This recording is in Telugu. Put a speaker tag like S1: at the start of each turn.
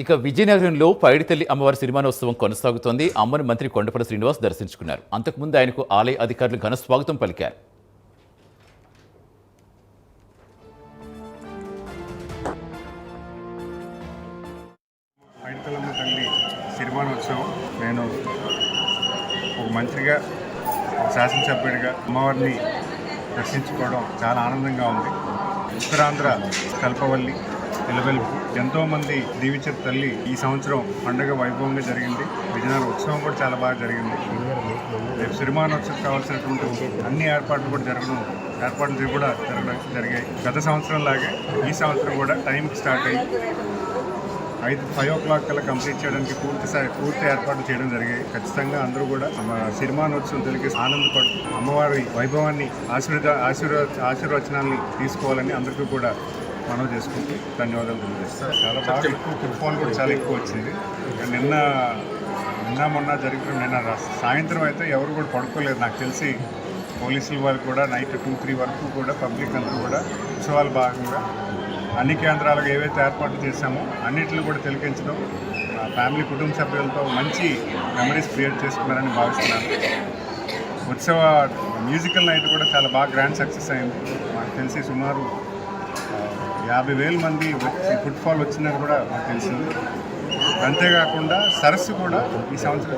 S1: ఇక విజయనగరంలో పైడితల్లి అమ్మవారి సిరిమానోత్సవం కొనసాగుతోంది. అమ్మను మంత్రి కొండపల్లి శ్రీనివాస్ దర్శించుకున్నారు. అంతకుముందు ఆయనకు ఆలయ అధికారులు ఘన స్వాగతం పలికారు.
S2: పైడితలమ్మ తల్లి సిరిమానోత్సవం నేను ఒక మంత్రిగా ఒక శాసనసభ్యుడిగా అమ్మవారిని దర్శించుకోవడం చాలా ఆనందంగా ఉంది. ఉత్తరాంధ్ర కల్పవల్లి నిలవెలుపు ఎంతోమంది దీవించిన తల్లి ఈ సంవత్సరం పండగ వైభవంగా జరిగింది. విజయనగరం ఉత్సవం కూడా చాలా బాగా జరిగింది. రేపు సిరిమానోత్సవం కావాల్సినటువంటి అన్ని ఏర్పాట్లు కూడా జరగడం ఏర్పాట్లు కూడా జరగడం జరిగాయి. గత సంవత్సరం లాగే ఈ సంవత్సరం కూడా టైంకి స్టార్ట్ అయ్యి ఐదు ఫైవ్ ఓ క్లాక్ కల్లా కంప్లీట్ చేయడానికి పూర్తి స్థాయి పూర్తి ఏర్పాట్లు చేయడం జరిగాయి. ఖచ్చితంగా అందరూ కూడా మన సిరిమానోత్సవం తెలిగి ఆనందపడుతూ అమ్మవారి వైభవాన్ని ఆశీర్వాద ఆశీర్వ ఆశీర్వచనాన్ని తీసుకోవాలని అందరికీ కూడా మనం చేసుకుంటూ ధన్యవాదాలు తెలియజేస్తాం చాలా బాగా ఎక్కువ ఫుట్ఫాల్ కూడా చాలా ఎక్కువ వచ్చింది. ఇక నిన్న నిన్న మొన్న జరిగిన నిన్న రా- సాయంత్రం అయితే ఎవరు కూడా పడుకోలేదు. నాకు తెలిసి పోలీసుల వారు కూడా నైట్ టూ త్రీ వరకు కూడా పబ్లిక్ అందరూ కూడా ఉత్సవాల భాగంగా అన్ని కేంద్రాలకు ఏవైతే ఏర్పాట్లు చేశామో అన్నిటిని కూడా తిలకించడం ఫ్యామిలీ కుటుంబ సభ్యులతో మంచి మెమరీస్ క్రియేట్ చేసుకున్నారని భావిస్తున్నాను. ఉత్సవ మ్యూజికల్ నైట్ కూడా చాలా బాగా గ్రాండ్ సక్సెస్ అయింది. మాకు తెలిసి సుమారు యాభై వేల మంది ఫుట్ఫాల్ వచ్చిందని కూడా మాకు తెలిసింది. అంతేకాకుండా సరస్సు కూడా ఈ సంవత్సరం